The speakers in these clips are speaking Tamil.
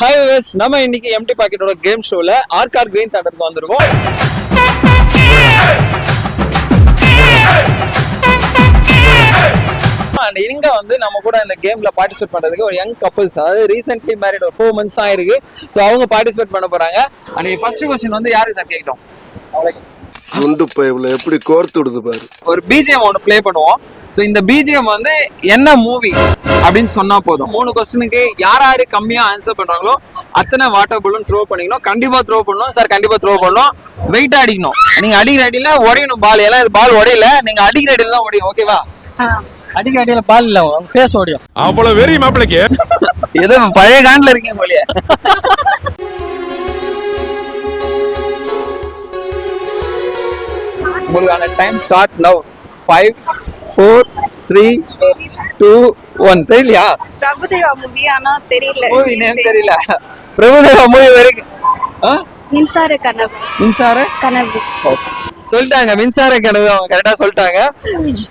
ஹாய் வேஸ் நம்ம இன்னைக்கு எம்டி பாக்கெட்டோட கேம் ஷோல ஆர்கார் கிரீன் தண்டருக்கு வந்திருக்கோம் அண்ட் இங்க வந்து நம்ம கூட இந்த கேம்ல பார்ட்டிசிபேட் பண்றதுக்கு ஒரு யங் கப்பல்ஸ் அதாவது ரீசென்ட்லி மேரிட் ஒரு ஃபோர் மந்த்ஸ் ஆயிருக்கு. ஸோ அவங்க பார்ட்டிசிபேட் பண்ண போறாங்க. அண்ட் ஃபர்ஸ்ட் கொஸ்டின் வந்து யாரு சார் கேட்கட்டும்? குண்டு பைப்ல எப்படி கோர்த்து விடுது பாரு. ஒரு பிஜிஎம் ஒன்று ப்ளே பண்ணுவோம். ஸோ இந்த பிஜிஎம் வந்து என்ன மூவி அப்படின்னு சொன்னா போதும். மூணு கொஸ்டினுக்கு யார் யாரு கம்மியா ஆன்சர் பண்றாங்களோ அத்தனை வாட்டர் பலூன் த்ரோ பண்ணிக்கணும். கண்டிப்பா த்ரோ பண்ணணும். சார் கண்டிப்பா த்ரோ பண்ணணும். வெயிட் அடிக்கணும். நீங்க அடிக்கிற அடியில உடையணும் பால் எல்லாம் இது பால் உடையல. நீங்க அடிக்கிற அடியில தான் உடையும். ஓகேவா அடிக்க அடியில பால் இல்ல. ஃபேஸ் ஓடியும் அவ்வளவு வெறி மாப்பிளைக்கு. ஏதோ பழைய காண்டில் இருக்கீங்க போலியே. உங்களுக்கான time start now five four three two one தெரியலையா? பிரபுதேவா மூவி ஆனா தெரியல. மூவி நேம் தெரியல. பிரபுதேவா மூவி வரைக்கும்? மின்சார கனவு. மின்சார? கனவு. சொல்லிட்டாங்க மின்சார கனவு. அவங்க கரெக்டா சொல்லிட்டாங்க.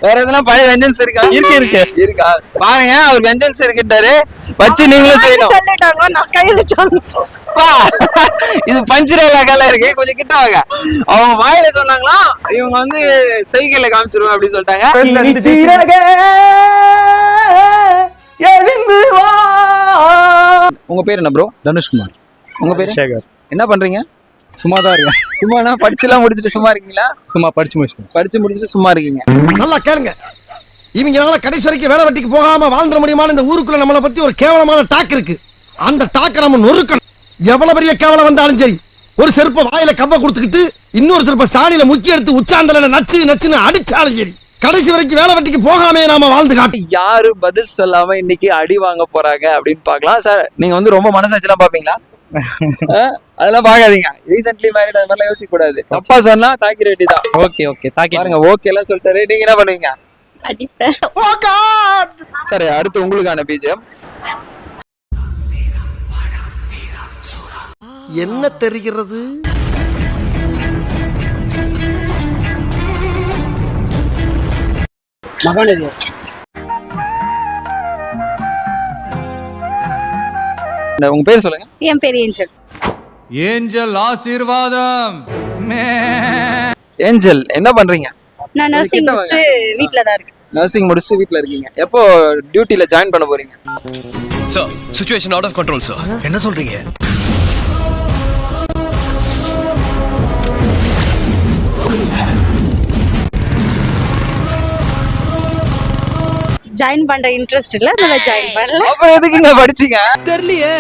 வேற எதுனா பழைய வெஞ்சன்ஸ் இருக்கா? இருக்கு இருக்கு. இருக்கா? பாருங்க அவர் வெஞ்சன்ஸ் இருக்குன்றாரு. வச்சு நீங்களும் செய்யணும். சொல்லிட்டாங்க நான் கையில சொன்னேன் அப்பா, இது பஞ்சிரேலாக்கால இருக்கு. கொஞ்சம் கிட்ட வாங்க. அவங்க வாயில சொன்னாங்களா இவங்க வந்து செய்கையில காமிச்சிருவோம் அப்படின்னு சொல்லிட்டாங்க. உங்க பேர் என்ன ப்ரோ தனுஷ்குமார். உங்க பேர்? சேகர். என்ன பண்றீங்க? சும்மா தான் இருக்கேன். சும்மானா படிச்சுலாம் முடிச்சுட்டு சும்மா இருக்கீங்களா? சும்மா படிச்சு முடிச்சிட்டேன் படிச்சு முடிச்சுட்டு சும்மா இருக்கீங்க. நல்லா கேளுங்க. இவங்களால கடைசி வரைக்கும் வேலை வெட்டிக்கு போகாம வாழ்ந்துட முடியுமான இந்த ஊருக்குள்ள நம்மளை பத்தி ஒரு கேவலமான டாக் இருக்கு. அந்த டாக்கை நம்ம நொறுக்கணும். எவ்வளவு பெரிய கேவலம் வந்தாலும் சரி ஒரு செருப்ப வாயில கம்ப கொடுத்துக்கிட்டு இன்னொரு செருப்ப சாணியில முக்கி எடுத்து உச்சாந்தல நச்சு நச்சுன்னு அடிச்சாலும் சரி கடைசி வரைக்கும் வேலை வெட்டிக்கு போகாமே நாம வாழ்ந்து காட்டி. யாரு பதில் சொல்லாம இன்னைக்கு அடி வாங்க போறாங்க அப்படின்னு பார்க்கலாம். சார் நீங்க வந்து ரொம்ப மனசாட்சிலாம் பாப்பீங்களா அஹ், அதெல்லாம் பார்க்காதீங்க. ரீசென்ட்லி மேரிட் அது மாதிரிலாம் யோசிக்க கூடாது தப்பா சொன்னா தாக்கி ரெட்டி தான். ஓகே ஓகே தாக்கி பாருங்க ஓகே எல்லாம் சொல்லிட்டாரு. நீங்க என்ன பண்ணுவீங்க? அடிப்பேன். சரி அடுத்து உங்களுக்கான பீஜம். என்ன தெரிகிறது? மகாநதி. உங்க பேர் சொல்லுங்க. என் பேர் ஏஞ்சல். ஏஞ்சல் ஆசீர்வாதம். ஏஞ்சல் என்ன பண்றீங்க? நான் நர்சிங். முடிச்சுட்டு வீட்ல தான் இருக்கேன். நர்சிங் முடிச்சுட்டு வீட்ல இருக்கீங்க. எப்போ டியூட்டில ஜாயின் பண்ண போறீங்க? Sir situation out of control sir என்ன சொல்றீங்க? ஜாயின் பண்ற இன்ட்ரெஸ்ட் இல்ல அதனால ஜாயின் பண்ணல. அப்புறம் எதுக்குங்க படிச்சீங்க? தெரியலையே.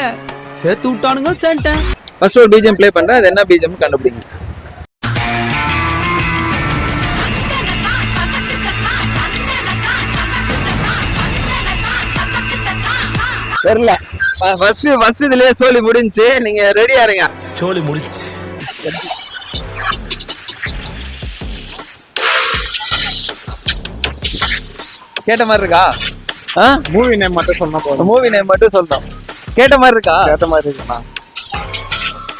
சேர்த்து விட்டானுங்க சேன்ட்டேன் ஃபர்ஸ்ட் ஒரு பீஜம் ப்ளே பண்றேன் அது என்ன பீஜம் கண்டுபிடிங்க. தெரியல. ஃபர்ஸ்ட் ஃபர்ஸ்ட் இதுலயே சோலி முடிஞ்சுச்சு. நீங்க ரெடியா இருங்க. சோலி முடிச்சு கேட்ட மாதிரி இருக்கா? ஆ? மூவி நேம் மட்டும் சொன்னா போதும். மூவி நேம் மட்டும் சொல்லணும். கேட்ட மாதிரி இருக்கா? கேட்ட மாதிரி இருக்குண்ணா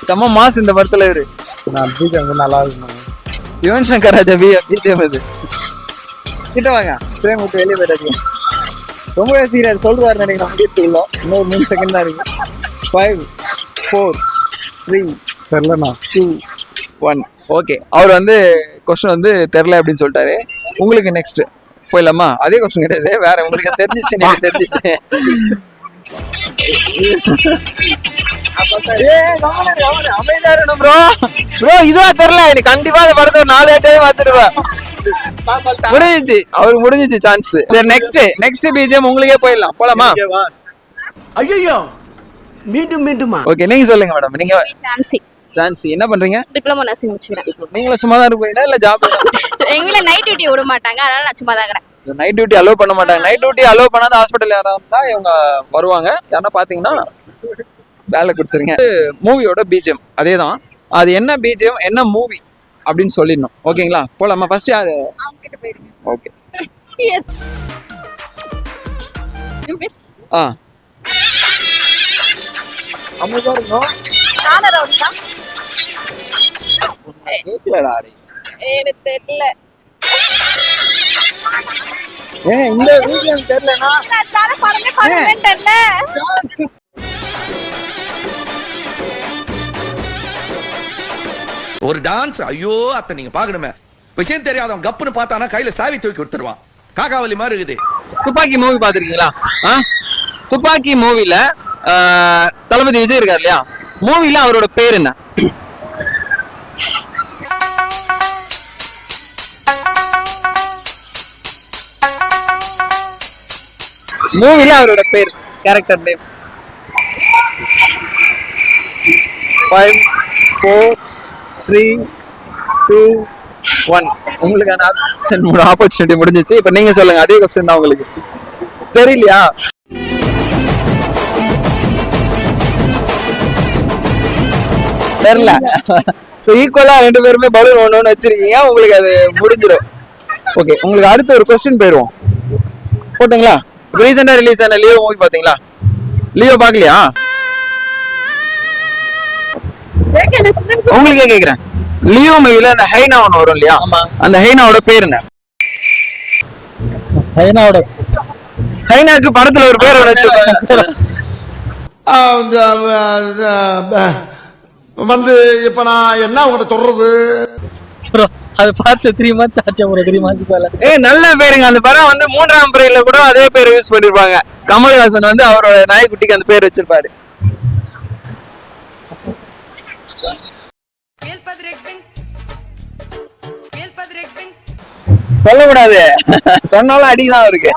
செம்ம மாஸ் இந்த படத்துல இரு நான் வந்து நல்லா இருக்குண்ணா யுவன் சங்கர் ராஜா பி பிஜிஎம் இது கிட்ட வாங்க. ஃப்ரேம் விட்டு வெளியே போயிடாதீங்க. ரொம்ப சீரியஸ் சொல்றாரு நினைக்கிறேன். உள்ளோம். இன்னொரு மூணு செகண்ட் தான் இருக்கு. ஃபைவ் ஃபோர் த்ரீ தெரிலண்ணா டூ ஒன் ஓகே அவர் வந்து கொஸ்டின் வந்து தெரில அப்படின்னு சொல்லிட்டாரு. உங்களுக்கு நெக்ஸ்ட் போயிடலாமா? அதே கொஸ்டின் கிடையாது. வேற உங்களுக்கு தெரிஞ்சிச்சு நீங்க தெரிஞ்சிச்சு. ப்ரோ ப்ரோ இதுவா தெரியல. எனக்கு கண்டிப்பா அந்த படத்தை ஒரு நாலு எட்டே பார்த்துருவேன் முடிஞ்சிச்சு. அவருக்கு முடிஞ்சிச்சு சான்ஸ் சரி நெக்ஸ்ட் நெக்ஸ்ட் பிஜிஎம் உங்களுக்கே போயிடலாம். போலாமா? ஐயோ மீண்டும் மீண்டுமா? ஓகே நீங்க சொல்லுங்க மேடம் நீங்க சான்ஸ் என்ன பண்றீங்க? டிப்ளமோ நர்சிங் முடிச்சுக்கிறேன். நீங்களும் சும்மா தான் இருப்பீங்களா இல்ல ஜாப் எங்க வீட்ல நைட் டியூட்டி விட மாட்டாங்க அதனால நான் சும்மா தான் இருக்கிறேன் நைட் டியூட்டி அலோவ் பண்ண மாட்டாங்க. நைட் டியூட்டி அலோவ் பண்ணாத ஹாஸ்பிட்டல் யாராவது இருந்தா இவங்க வருவாங்க. யாரா பாத்தீங்கன்னா வேலை கொடுத்துருங்க. மூவியோட பிஜிஎம் அதே தான் அது என்ன பிஜிஎம் என்ன மூவி அப்படின்னு சொல்லிடணும். ஓகேங்களா? போலாமா? ஃபர்ஸ்ட் யாரு? ஓகே ஆ. அமைதியா இருக்கணும் கேட்கலடா டேய். எனக்கு தெரியல. ஏன் இந்த பிஜிஎம் தெரியலனா? அதனால படமே பார்க்கணும்னு தெரியல. ஒரு டான்ஸ் ஐயோ அத்தை நீங்க பாக்கணுமே விஷயம் தெரியாதவன் கப்புன்னு பார்த்தானா கையில சாவி தூக்கி கொடுத்துருவான். காக்காவலி மாதிரி இருக்குது. துப்பாக்கி மூவி பாத்திருக்கீங்களா? துப்பாக்கி மூவில தளபதி விஜய் இருக்கார் இல்லையா? மூவில அவரோட பேர் என்ன? மூவில அவரோட பேர் character name five four three two one உங்களுக்கான ஆப்ஷன் ஆப்பர்ச்சுனிட்டி முடிஞ்சிச்சு. இப்போ நீங்க சொல்லுங்க அதே கொஸ்டின் தான் உங்களுக்கு. தெரியலையா? தெரியல. ஸோ ஈக்குவலாக ரெண்டு பேருமே பலூன் ஒன்று ஒன்று வச்சிருக்கீங்க. உங்களுக்கு அது முடிஞ்சிடும். ஓகே உங்களுக்கு அடுத்த ஒரு கொஸ்டின் போயிடுவோம். போட்டுங்களா? இப்போ ரீசெண்டாக ரிலீஸ் ஆன லியோ மூவி பார்த்தீங்களா லியோ பார்க்கலையா உங்களுக்கே கேக்குறேன் லியோ மூவில அந்த ஹைனா ஒன்று வரும் இல்லையா அந்த ஹைனாவோட பேர் என்ன பையனாவோட ஹைனாக்கு படத்துல ஒரு பேர் வந்து இப்ப நான் என்ன உங்கள்கிட்ட சொல்றது அது பார்த்து த்ரீ மந்த்ஸ் ஆச்சு ஒரு த்ரீ மந்த்ஸ் போல ஏ நல்ல பேருங்க. அந்த படம் வந்து மூன்றாம் பிறையில கூட அதே பேர் யூஸ் பண்ணிருப்பாங்க. கமல்ஹாசன் வந்து அவரோட நாய்க்குட்டிக்கு அந்த பேர் வச்சிருப்பாரு. சொல்லக்கூடாது. சொன்னாலும் அடிதான் இருக்கு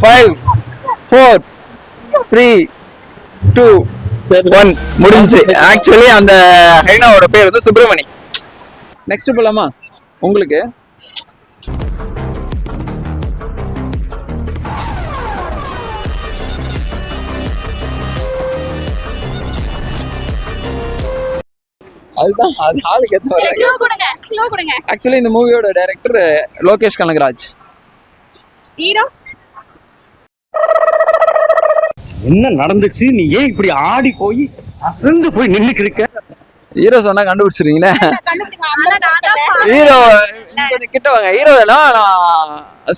five four three two one முடிஞ்சு. ஆக்சுவலி அந்த ஹைனாவோட பேர் வந்து சுப்பிரமணி. நெக்ஸ்ட் போலாமா? உங்களுக்கு? அதுதான் அது ஆளுக்கு ஏத்த மாதிரி க்ளூ கொடுங்க க்ளூ கொடுங்க. ஆக்சுவலி இந்த மூவியோட டைரக்டர் லோகேஷ் கனகராஜ். ஹீரோ? என்ன நடந்துச்சு? நீ ஏன் இப்படி ஆடி போய் அசந்து போய் நின்னுக்கு இருக்க? ஹீரோ சொன்னா கண்டுபிடிச்சிருவீங்களே? கண்டுபிடிங்க ஆனா நான் தான் ஹீரோ கொஞ்சம் கிட்ட வாங்க. ஹீரோ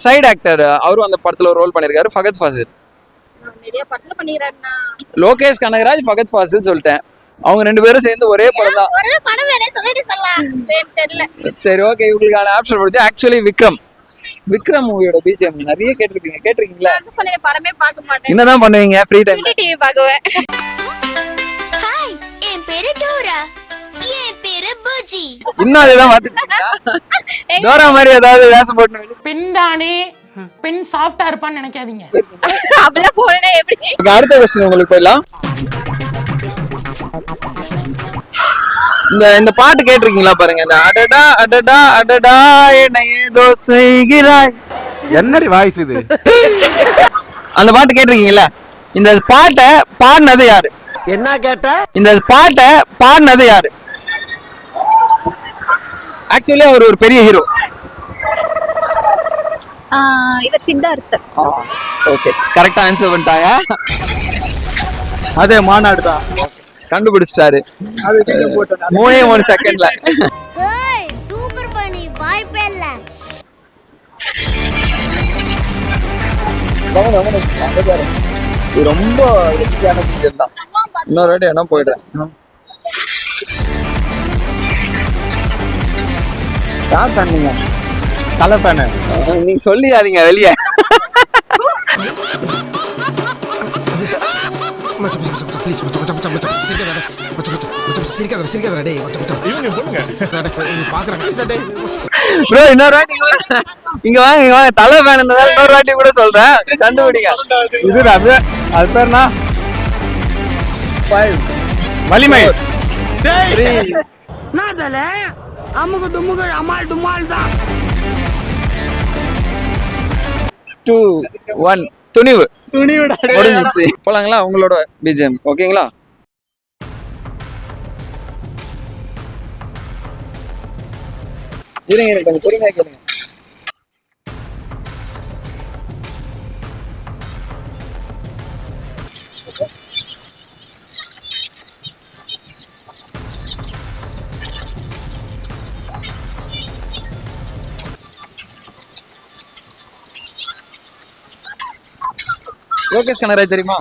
சைடு ஆக்டர் அவரும் அந்த படத்துல ஒரு ரோல் பண்ணிருக்காரு ஃபகத் ஃபாசில் நிறைய படத்துல பண்ணிக்கிறாருண்ணா. லோகேஷ் கனகராஜ் ஃபகத் ஃபாசில் சொல்லிட்டேன். அவங்க ரெண்டு பேரும் சேர்ந்து ஒரே படம் தான். ஒரு படம் வேற சொல்லிட்டு சொல்லலாம். எனக்கு தெரியல. சரி ஓகே இவங்களுக்கான ஆப்ஷன் முடிச்சு ஆக்சுவலி விக்ரம். விக்ரம் மூவியோட பிஜிஎம் நிறைய கேட்டிருக்கீங்க. கேட்டிருக்கீங்களா? நான் படமே பார்க்க மாட்டேன். என்னதான் பண்ணுவீங்க? ஃப்ரீ டைம் டிவி பார்க்குவேன் பேரு புஜி. இன்னும் அதேதான் டோரா மாதிரி ஏதாவது வேஷம் போட்டு பெண் தானே பெண் சாஃப்டா இருப்பான்னு நினைக்காதீங்க. அப்படிலாம் போனா எப்படி? அடுத்த கொஸ்டின் உங்களுக்கு போயிடலாம். இந்த இந்த பாட்டு கேட்டிருக்கீங்களா பாருங்க இந்த அடடா அடடா அடடா என்ன ஏதோ செய்கிறாய். என்னடி வாய்ஸ் இது? அந்த பாட்டு கேட்டிருக்கீங்களா? இந்த பாட்டை பாடினது யாரு? என்ன கேட்ட? இந்த பாட்டை பாடினது யாரு? ஆக்சுவலி அவர் ஒரு பெரிய ஹீரோ இவர் சித்தார்த் ஓகே கரெக்டா ஆன்சர் பண்ணிட்டாங்க. அதே மாநாடு தான். கண்டுபிடிச்சிட்டாரு. மூணே மூணு செகண்ட்ல சூப்பர் பண்ணி வாய்ப்பே இல்ல. இது ரொம்ப தான். இன்னொரு வாட்டி வேணா போயிடுறேன். யார் பண்ணீங்க தலை ஃபேனு நீங்க சொல்லியாதீங்க வெளியே. ப்ரோ இன்னொரு வாட்டி இங்க வாங்க. இங்க வாங்க இங்க வாங்க. தலை ஃபேன் இன்னொரு வாட்டி கூட சொல்றேன். கண்டுபிடிங்க. இது அது அது பேர்னா? ஃபைவ் வலிமை. த்ரீ அமுக துமுக அமால் டுமால் தான் டூ ஒன் துணிவு. துணிவிட முடிஞ்சிச்சு போலாங்களா? உங்களோட பிஜிஎம். ஓகேங்களா? இருங்க இருங்க கொஞ்சம் பொறுமையா கேளுங்க. லோகேஷ் கனகராஜ் தெரியுமா?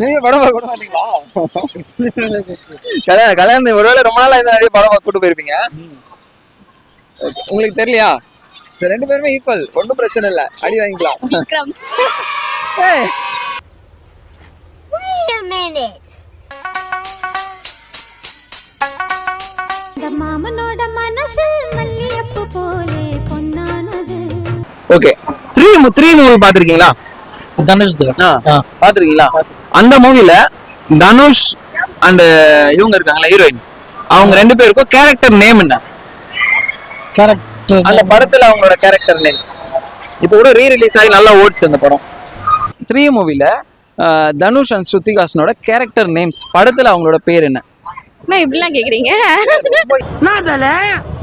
நீங்க படம் பார்க்க கூட மாட்டீங்களா? கல்யாணம் கல்யாணம் ஒருவேளை ரொம்ப நாளா இந்த நிறைய படம் கூட்டு போயிருப்பீங்க. உங்களுக்கு தெரியலையா? ரெண்டு பேருமே ஈக்குவல் ஒன்றும் பிரச்சனை இல்லை. அடி வாங்கிக்கலாம். மாமனோட மனசு மல்லியப்பு போலே ஓகே த்ரீ த்ரீ மூவி பாத்திருக்கீங்களா தனுஷ். பாத்திருக்கீங்களா அந்த மூவில தனுஷ் அண்ட் இவங்க இருக்காங்களா ஹீரோயின் அவங்க ரெண்டு பேருக்கும் கேரக்டர் நேம் என்ன? கேரக்டர் அந்த படத்துல அவங்களோட கேரக்டர் நேம் இப்போ கூட ரீ ரிலீஸ் ஆகி நல்லா ஓடுச்சு அந்த படம். த்ரீ மூவில தனுஷ் அண்ட் ஸ்ருத்திகாசனோட கேரக்டர் நேம்ஸ் படத்துல அவங்களோட பேர் என்ன? இப்படிலாம் கேக்குறீங்க?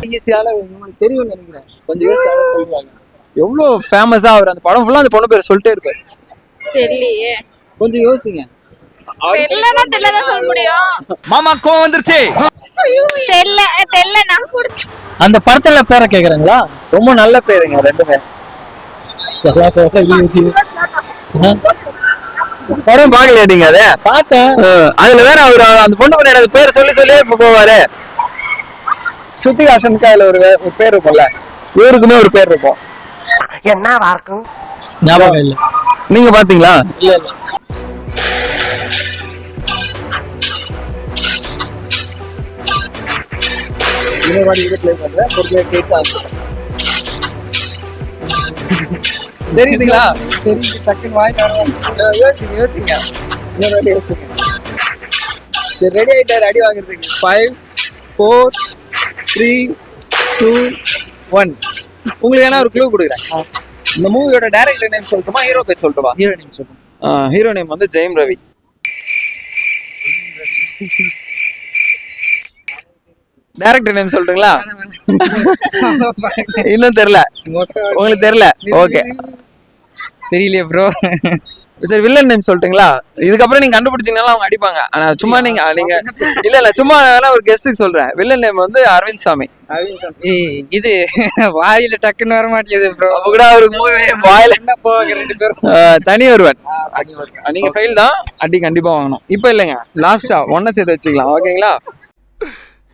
ஈஸியான உங்களுக்கு தெரியும் நினைக்கிறேன். கொஞ்சம் சொல்லுவாங்க. எவ்வளோ ஃபேமஸா அவர் அந்த படம் ஃபுல்லா அந்த பொண்ணு பேர் சொல்லிட்டே இருப்பாரு. தெரியலையே. கொஞ்சம் யோசிங்க. தெரியலன்னா தெரியலதான் சொல்ல முடியும். மாமா கோவம் வந்துருச்சு. தெரியல தெரியலண்ணா அந்த படத்துல பேரை கேக்குறாங்களா? ரொம்ப நல்ல பேருங்க ரெண்டுமே. படம் பாக்கலையாட்டீங்க அதை? பார்த்தேன். அதுல வேற அவர் அந்த பொண்ணு பின்னாடி அந்த பேர் சொல்லி சொல்லியே இப்ப போவாரு. சுத்திகாசனுக்கு அதுல ஒரு வே- ஒரு பேர் இருக்கும்ல. இவருக்குமே ஒரு பேர் இருக்கும். ஞாபகம் இல்ல. நீங்க பாத்தீங்களா? இல்ல இல்ல இன்னொரு வாட்டி கூட ப்ளே பண்றேன் பொறுமையா கேட்டு தெரியுதுங்களா? தெரியுது டக்குன்னு வாங்கிட்டு வரேன் யோசிங்க யோசிங்க இன்னொரு வாட்டி யோசிங்க சரி ரெடி ஆயிட்டாரு அடி வாங்குறதுக்கு. Five four three two one உங்களுக்கு வேணா ஒரு க்ளூ கொடுக்குறேன். இந்த மூவியோட டைரக்டர் நேம் சொல்லட்டுமா ஹீரோ பேர் சொல்லட்டுமா? ஹீரோ நேம் சொல்லுங்க ஹீரோ நேம் வந்து ஜெயம் ரவி. டைரக்டர் நேம் சொல்லட்டுங்களா? இன்னும் தெரியல. உங்களுக்கு தெரியல? ஓகே தெரியலையே ப்ரோ சரி வில்லன் நேம் சொல்லட்டுங்களா? இதுக்கப்புறம் நீங்க கண்டுபிடிச்சீங்கன்னா அவங்க அடிப்பாங்க. ஆனா சும்மா நீங்க நீங்க இல்ல இல்ல சும்மா வேணா ஒரு கெஸ்ட்டுக்கு சொல்றேன். வில்லன் நேம் வந்து அரவிந்த் சாமி. ஏய் இது வாயில டக்குன்னு வர மாட்டேங்குது ப்ரோ அப்ப கூட அவருக்கு மூவி வாயில என்ன போவாங்க ரெண்டு பேரும். தனி ஒருவன். நீங்க ஃபெயில் தான். அடி கண்டிப்பா வாங்கணும். இப்போ இல்லைங்க. லாஸ்டா ஒன்ன சேர்த்து வச்சுக்கலாம். ஓகேங்களா?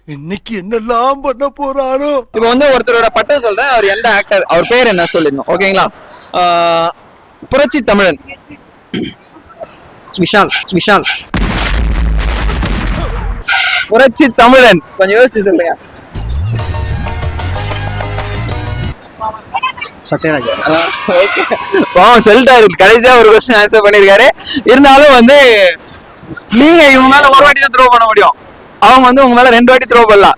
இன்னைக்கு என்னெல்லாம் பண்ண போறாரோ? இப்போ வந்து ஒருத்தரோட பட்டம் சொல்றேன். அவர் எந்த ஆக்டர் அவர் பேர் என்ன சொல்லிடணும். ஓகேங்களா? ஆஹ், புரட்சி தமிழன். விஷால் விஷால் புரட்சி தமிழன் கொஞ்சம் யோசிச்சு சொல்லுங்க சத்யராஜ் ஓகே பாவம் சொல்லிட்டாரு கடைசியா ஒரு கொஸ்டின் ஆன்சர் பண்ணிருக்காரு இருந்தாலும் வந்து நீங்க இவங்க மேல ஒரு வாட்டி தான் த்ரோ பண்ண முடியும் அவங்க வந்து உங்க மேல ரெண்டு வாட்டி த்ரோ பண்ணலாம்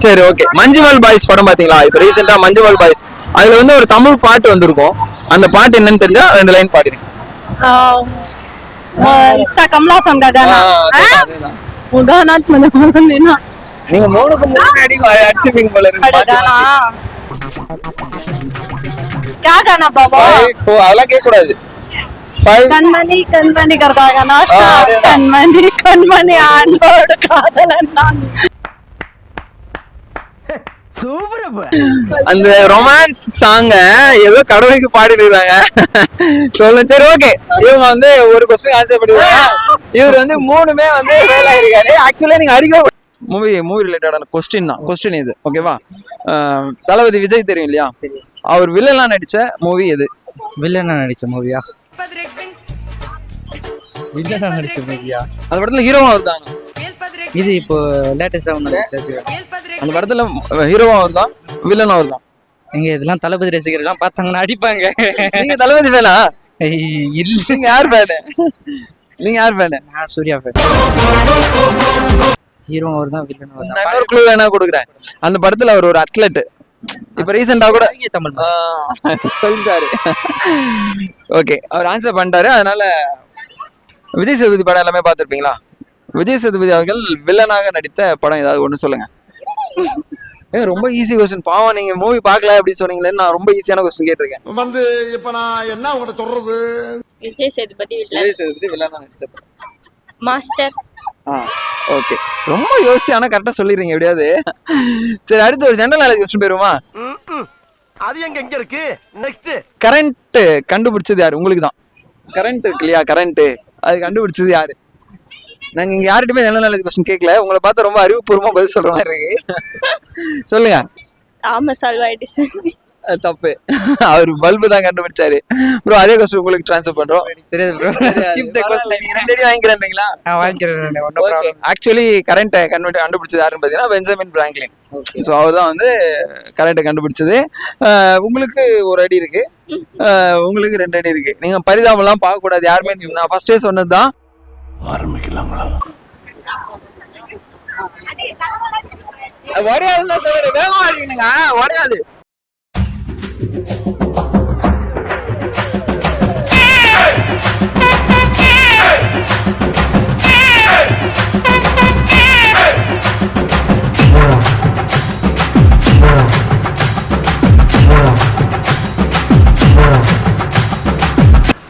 சரி ஓகே மஞ்சுமல் பாய்ஸ் படம் பாத்தீங்களா இப்போ ரீசெண்டா மஞ்சுமல் பாய்ஸ் அதுல வந்து ஒரு தமிழ் பாட்டு வந்திருக்கும் அந்த பாட்டு என்னன்னு தெரிஞ்சா ரெண்டு லைன் பாடுறேன் इसका कमला समझा गाना वो गाना मतलब लेना நீங்க மூணுக்கு மூணு அடி அடிச்சுப்பீங்க போல இருக்கு अरे गाना क्या गाना बाबा Five, four, அதெல்லாம் கேட்க கூடாது ஃபைவ் கண்மணி கண்மணி करता गाना हाँ, अरे ना। கண்மணி கண்மணி ஆண்டோடு காதலன் நான் அந்த ரொமான்ஸ் சாங்க ஏதோ கடவுளுக்கு பாடிடுறாங்க சொல்லுங்க சரி ஓகே இவங்க வந்து ஒரு கொஸ்டின் ஆன்சர் பண்ணிடுவாங்க. இவர் வந்து மூணுமே வந்து ஃபெயில் ஆயிருக்காரு. ஆக்சுவலா நீங்க அடிக்க மூவி மூவி ரிலேட்டடான கொஸ்டின் தான். கொஸ்டின் இது ஓகேவா தளபதி விஜய் தெரியும் இல்லையா? அவர் வில்லனா நடிச்ச மூவி எது? வில்லனா நடிச்ச மூவியா வில்லனா நடிச்ச மூவியா அந்த படத்துல ஹீரோவா வருதாங்க இது இப்போ லேட்டஸ்டா ஒன்று அந்த படத்துல ஹீரோவா வருதான் வில்லனா வருதான் எங்க இதெல்லாம் தளபதி ரசிகர்லாம் பார்த்தாங்கன்னா அடிப்பாங்க. நீங்க தளபதி ஃபேனா இல்ல. நீங்க யார் ஃபேனு நீங்க யார் ஃபேனு நான் சூர்யா ஃபேன் ஹீரோ அவர் தான் வில்லன் அவர் நான் இன்னொரு க்ளூ வேணா கொடுக்குறேன். அந்த படத்துல அவர் ஒரு அத்லெட் இப்ப ரீசெண்டா கூட தமிழ் சொல்லிட்டாரு. ஓகே அவர் ஆன்சர் பண்ணிட்டாரு. அதனால விஜய் சேதுபதி படம் எல்லாமே பார்த்திருப்பீங்களா? விஜய் சேதுபதி அவர்கள் வில்லனாக நடித்த படம் ஏதாவது ஒண்ணு சொல்லுங்க. ஏங்க ரொம்ப ஈஸி கொஸ்டின் பாவம் நீங்க மூவி பார்க்கல அப்படின்னு சொன்னீங்களேன்னு நான் ரொம்ப ஈஸியான கொஸ்டின் கேட்டிருக்கேன். வந்து இப்ப நான் என்ன உங்கள்கிட்ட சொல்றது? விஜய் சேதுபதி விஜய் சேதுபதி வில்லனா நடிச்ச படம். மாஸ்டர். ஆ ஓகே ரொம்ப யோசிச்சு ஆனா கரெக்டா சொல்லிடுறீங்க எப்படியாவது. சரி அடுத்து ஒரு ஜெனரல் நாலேஜ் கொஸ்டின் போயிருமா அது எங்க எங்க இருக்கு? நெக்ஸ்ட் கரண்ட் கண்டுபிடிச்சது யாரு? உங்களுக்கு தான் கரண்ட் இருக்கு இல்லையா? கரண்ட் அது கண்டுபிடிச்சது யாரு? நாங்க இங்க யார்கிட்டயுமே நல்ல நல்ல கொஸ்டின் கேட்கல உங்களை பார்த்தா ரொம்ப அறிவுபூர்வமா பதில் சொல்ற மாதிரி இருக்கு. சொல்லுங்க. தாமஸ் ஆல்வா எடிசன் தப்பு. அவர் பல்பு தான் கண்டுபிடிச்சாரு. ப்ரோ அதே கொஸ்டின் உங்களுக்கு ட்ரான்ஸ்ஃபர் பண்றோம். தெரியாது ப்ரோ ஸ்கிப் த நீங்க ரெண்டு அடி வாங்கிக்கிறேன்றீங்களா? நான் வாங்கிக்கிறேன் ப்ராப்ளம் ஆக்சுவலி கரண்ட்டை கண்டுபிடி கண்டுபிடிச்சது யாருன்னு பார்த்தீங்கன்னா பென்சமின் பிராங்க்லின் ஸோ அவர் தான் வந்து கரண்ட்டை கண்டுபிடிச்சது. உங்களுக்கு ஒரு அடி இருக்கு. உங்களுக்கு ரெண்டு அடி இருக்கு. நீங்க பரிதாபம்லாம் பார்க்கக்கூடாது. யாருமே நான் ஃபர்ஸ்டே சொன்னது தான் ஆரம்பிக்கலாங்களா உடையாதுன்னு தான் சொல்றேன் வேகமா அடிக்கணுங்க உடையாது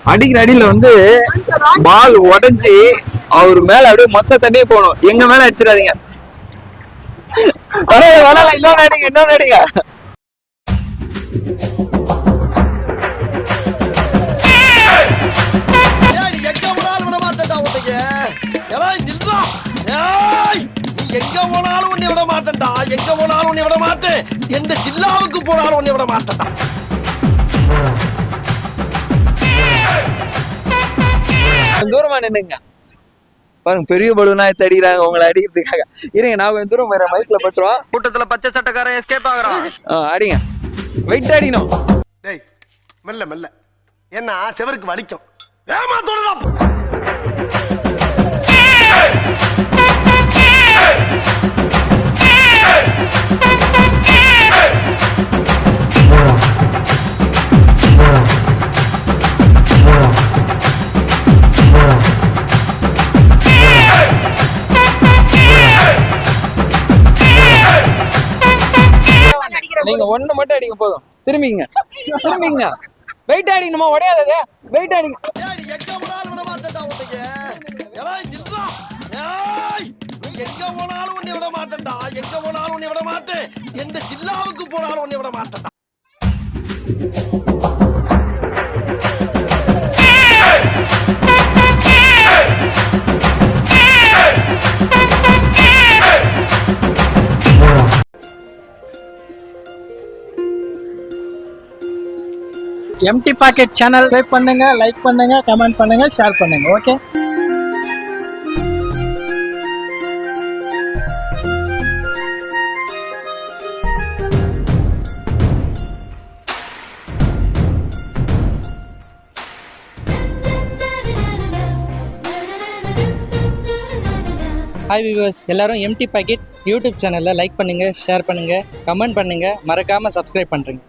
அடிக்கிற அடியில வந்து பால் உடைஞ்சு அவர் மேல அப்படியே மொத்த தண்ணியே போகணும். எங்க மேல அடிச்சிடாதீங்க. வரல வரல இன்னொன்னு அடிங்க இன்னொன்னு அடிங்க. ஏய், எங்க போனாலும் விட எங்க போனாலும் உன்னை விட மாட்டேன்டா. எங்க போனாலும் உன்னை விட மாட்டேன். எந்த ஜில்லாவுக்கு போனாலும் உன்னை விட மாட்டேன்டா. கொஞ்சம் தூரமா நின்னுங்க பாருங்க பெரிய பலூனா தடிக்கிறாங்க உங்களை அடிக்கிறதுக்காக இருங்க நான் கொஞ்சம் தூரம் வேற மைக்ல பட்டுருவோம் கூட்டத்துல பச்சை சட்டக்காரன் எஸ்கேப் ஆகுறான் அடிங்க வெயிட் அடிக்கணும் டேய் மெல்ல மெல்ல ஏன்னா செவருக்கு வலிக்கும் ஏமா தொடரா நீங்க ஒண்ணு மட்டும் அடிங்க போதும். திரும்பிங்க. திரும்பிங்க. வெயிட் அடிக்கணுமா? உடையாதது. வெயிட் அடிங்க. எங்க போனாலும் எங்க உன்னை விட மாட்டேன்டா. எங்க போனாலும் உன்னை விட மாட்டேன். எந்த ஜில்லாவுக்கு போனாலும் உன்னை விட மாட்டேன்டா. எம்டி பாக்கெட் சேனல் லைக் பண்ணுங்க லைக் பண்ணுங்க கமெண்ட் பண்ணுங்க ஷேர் பண்ணுங்க ஓகே ஹாய் வியூவர்ஸ் எல்லாரும் எம்டி பாக்கெட் யூடியூப் சேனலில் லைக் பண்ணுங்கள் ஷேர் பண்ணுங்கள் கமெண்ட் பண்ணுங்கள் மறக்காமல் சப்ஸ்கிரைப் பண்ணுறேங்க